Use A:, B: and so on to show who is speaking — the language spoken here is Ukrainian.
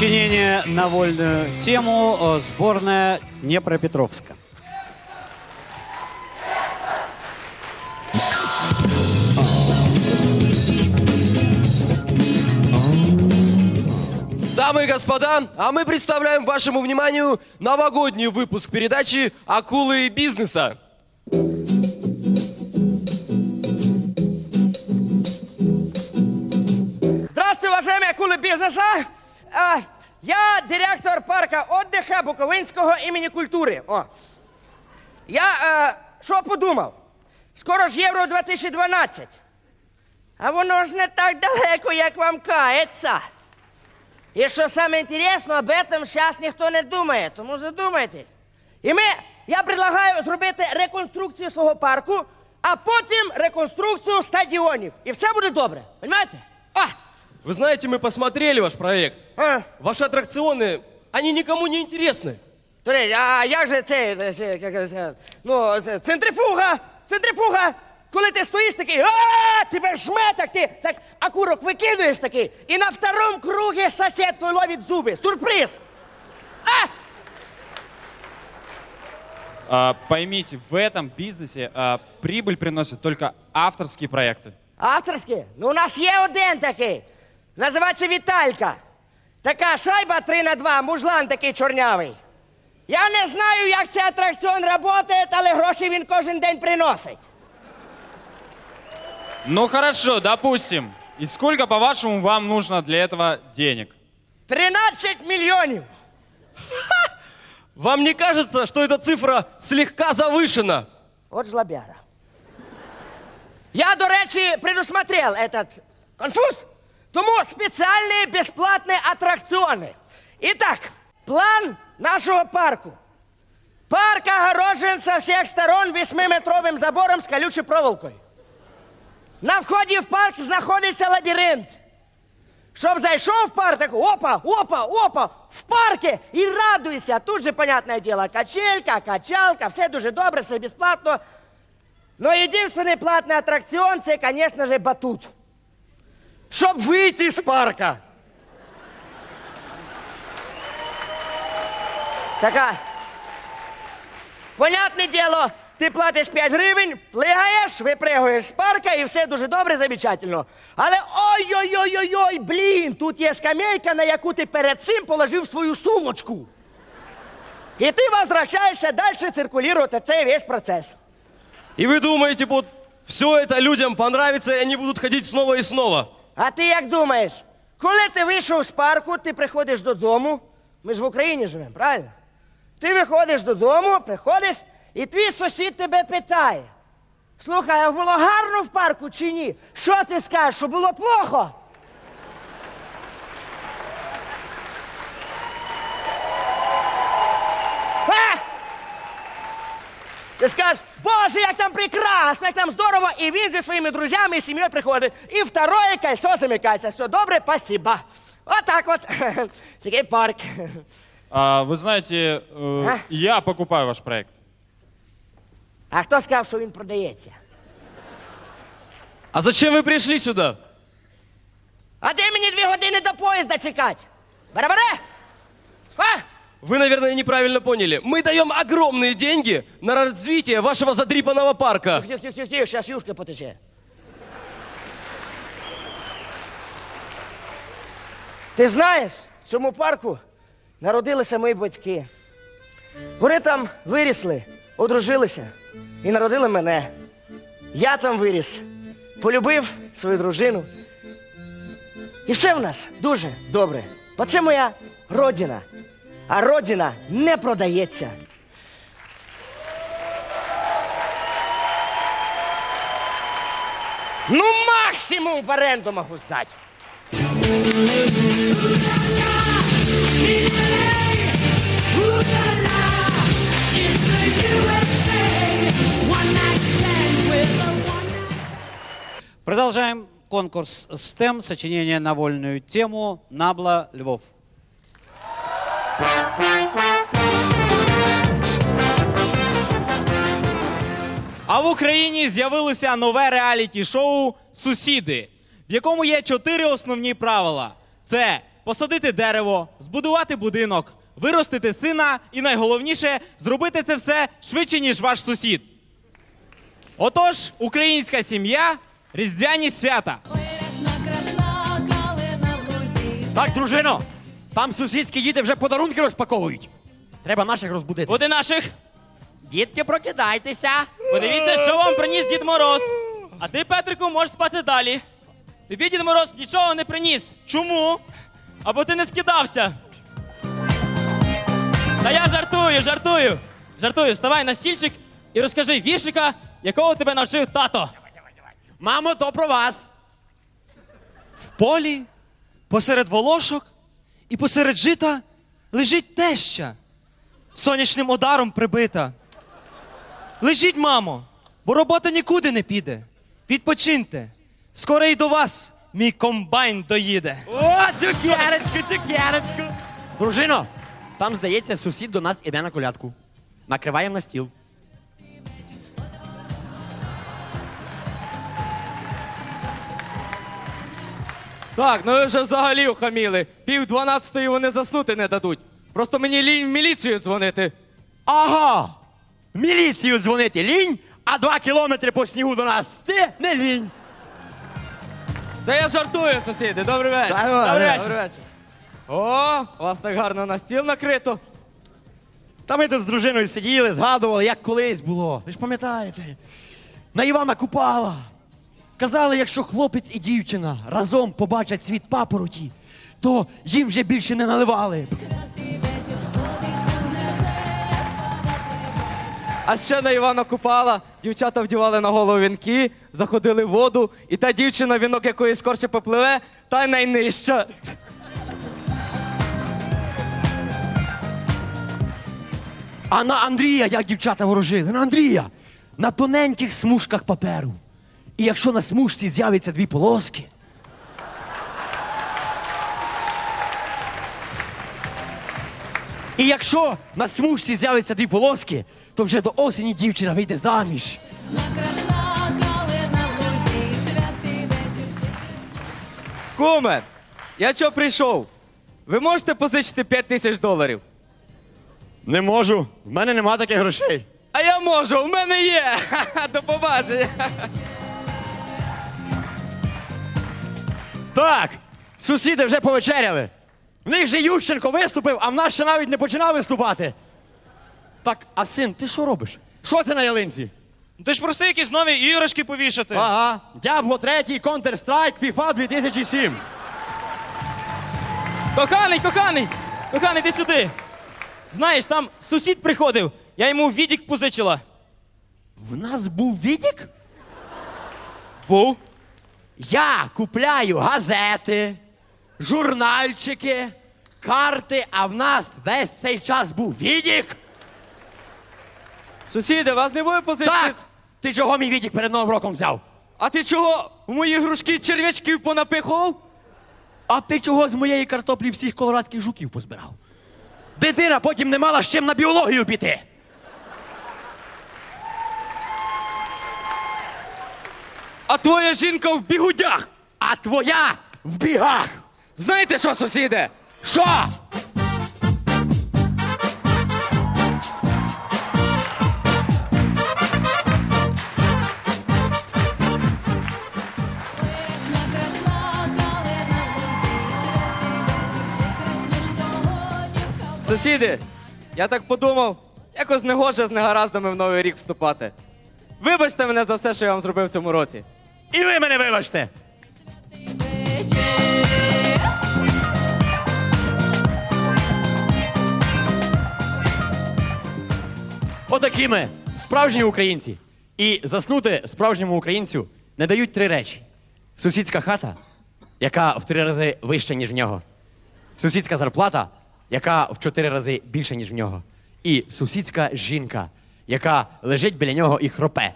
A: Сочинение на вольную тему э, сборная Днепропетровска.
B: Дамы и господа, а мы представляем вашему вниманию новогодний выпуск передачи «Акулы бизнеса».
C: Здравствуйте, уважаемые акулы бизнеса. А, я директор парка отдыха Буковинського імені культури. О. Я е, що подумав? Скоро ж Євро 2012. А воно ж не так далеко, як вам кається. І що саме інтересно, об этом зараз ніхто не думає, тому задумайтесь. І ми, я предлагаю зробити реконструкцію свого парку, а потім реконструкцію стадіонів. І все буде добре. Понимаєте? А!
B: Вы знаете, мы посмотрели ваш проект.
C: А!
B: Ваши аттракционы, они никому не интересны.
C: До речі, а як же це, е, це, як це, ну, це, центрифуга, центрифуга, коли ти стоїш такий, а тебе жме так ти, так окурок викидуєш такий, і на втором круге сосед твій ловить зуби. Сюрприз! А!
D: А, поймите, в этом бизнесе а, прибыль приносят только авторские проекты.
C: Авторські? Ну, у нас є один такий. Називається Віталька. Така шайба 3 на 2, мужлан такий чорнявий. Я не знаю, як цей атракціон працює, але гроші він кожен день приносить.
D: Ну хорошо, допустим. И сколько, по-вашему, вам нужно для этого денег?
C: 13 мільйонів.
B: Вам не кажется, что эта цифра слегка завышена?
C: От жлобяра. Я, до речі, предусмотрел этот конфуз, тому спеціальні безплатні атракціони. Итак, план нашого парку. Парк огорожен со всех сторон восьмиметровим забором з колючою проволокою. На вході в парк знаходиться лабіринт. Щоб зайшов в парк, так опа, опа, опа, в парке і радуйся. Тут же, понятне діло, качелька, качалка, все дуже добре, все безплатно. Но единственный платный аттракцион це, конечно же, батут. Щоб вийти з парка. Така. Понятне діло, ти платиш 5 гривень, плигаєш, випригуєш з парка і все дуже добре, замечательно. Але ой-ой-ой-ой-ой, блін, тут є скамейка, на яку ти перед цим положив свою сумочку. І ти возвращаєшся далі циркулювати цей весь процес.
B: И вы думаете, вот все это людям понравится, и они будут ходить снова и снова?
C: А ти як думаєш, коли ти вийшов з парку, ти приходиш додому, ми ж в Україні живемо, правильно? Ти виходиш додому, приходиш, і твій сусід тебе питає: слухай, а було гарно в парку чи ні? Що ти скажеш, що було плохо? А! Ти скажеш, Боже, як там прекрасно, як там здорово, і він зі своїми друзями і сім'єю приходить. І второе кольцо замикається. Все добре, спасибо. Отак от. Такий парк.
D: А, вы знаете, э,
C: А?
D: я покупаю ваш проект.
C: А хто сказав, що він продається?
B: А зачем вы пришли сюда?
C: А де мені дві години до поїзда чекати? Барабаре? А?
B: Вы, наверное, неправильно поняли. Мы даем огромные деньги на развитие вашего задрипанного парка.
C: Тихо, тихо, тихо, тихо, зараз юшка потече. Ти знаєш, в цьому парку народилися мої батьки. Вони там вирісли, одружилися і народили мене. Я там виріс, полюбив свою дружину. І все в нас дуже добре. Бо це моя родина. А родина не продається. Ну, максимум в оренду можу здати.
A: Продолжаем конкурс STEM, сочинение на вольную тему Набла Львов.
E: А в Україні з'явилося нове реаліті-шоу Сусіди, в якому є чотири основні правила: це посадити дерево, збудувати будинок, виростити сина і найголовніше зробити це все швидше, ніж ваш сусід. Отож, українська сім'я, різдвяні свята.
F: Так, дружино, там сусідські діти вже подарунки розпаковують. Треба наших розбудити.
D: Буде наших.
F: Дітки, прокидайтеся.
D: Подивіться, що вам приніс Дід Мороз. А ти, Петрику, можеш спати далі. Тобі Дід Мороз нічого не приніс.
E: Чому?
D: Або ти не скидався. Та я жартую, жартую. Жартую, вставай на стільчик і розкажи віршика, якого тебе навчив тато.
F: Мамо, то про вас.
G: В полі, посеред волошок і посеред жита лежить теща, сонячним ударом прибита. Лежіть, мамо, бо робота нікуди не піде. Відпочиньте. Скоро й до вас мій комбайн доїде.
F: О, цукерочку, цукерочку. Дружино, там, здається, сусід до нас іде на колядку. Накриваємо на стіл.
B: Так, ну ви вже взагалі ухаміли. Пів дванадцятої вони заснути не дадуть. Просто мені лінь в міліцію дзвонити.
F: Ага! В міліцію дзвонити лінь, а два кілометри по снігу до нас. Ти не лінь.
B: Та я жартую, сусіди. Добрий вечір. Добрий вечір. вечір. О, у вас так гарно на стіл накрито.
F: Та ми тут з дружиною сиділи, згадували, як колись було. Ви ж пам'ятаєте? На Івана Купала. Казали, якщо хлопець і дівчина разом побачать світ папороті, то їм вже більше не наливали.
B: А ще на Івана Купала дівчата вдівали на голову вінки, заходили в воду, і та дівчина, вінок якої скорше попливе, та й найнижча.
F: А на Андрія як дівчата ворожили? На Андрія! На тоненьких смужках паперу. І якщо на смужці з'являться дві полоски. І якщо на смужці з'являться дві полоски, то вже до осені дівчина вийде заміж.
B: Куме, я чого прийшов? Ви можете позичити 5 тисяч доларів?
F: Не можу. В мене нема таких грошей.
B: А я можу, в мене є. До побачення.
F: Так, сусіди вже повечеряли. В них же Ющенко виступив, а в нас ще навіть не починав виступати. Так, а син, ти що робиш? Що це на ялинці?
G: Ну, Ти ж проси якісь нові іграшки повішати.
F: Ага, Дябло 3, Counter-Strike, FIFA 2007.
D: Коханий, коханий! Коханий, ти сюди. Знаєш, там сусід приходив, я йому відік позичила.
F: В нас був відік?
D: Був.
F: Я купляю газети, журнальчики, карти, а в нас весь цей час був відік.
B: Сусіди, вас не буде позичити?
F: Так, ти чого мій відік перед Новим роком взяв?
B: А ти чого в мої грушки черв'ячків понапихував?
F: А ти чого з моєї картоплі всіх колорадських жуків позбирав? Дитина потім не мала з чим на біологію піти.
B: А твоя жінка в бігудях.
F: А твоя в бігах.
B: Знаєте що, сусіде?
F: Що?
B: Сусіди, я так подумав, якось негоже з негараздами в новий рік вступати. Вибачте мене за все, що я вам зробив в цьому році.
F: І ви мене вибачте. Отакі ми, справжні українці. І заснути справжньому українцю не дають три речі: сусідська хата, яка в три рази вища, ніж в нього. Сусідська зарплата, яка в чотири рази більша, ніж в нього. І сусідська жінка, яка лежить біля нього і хропе.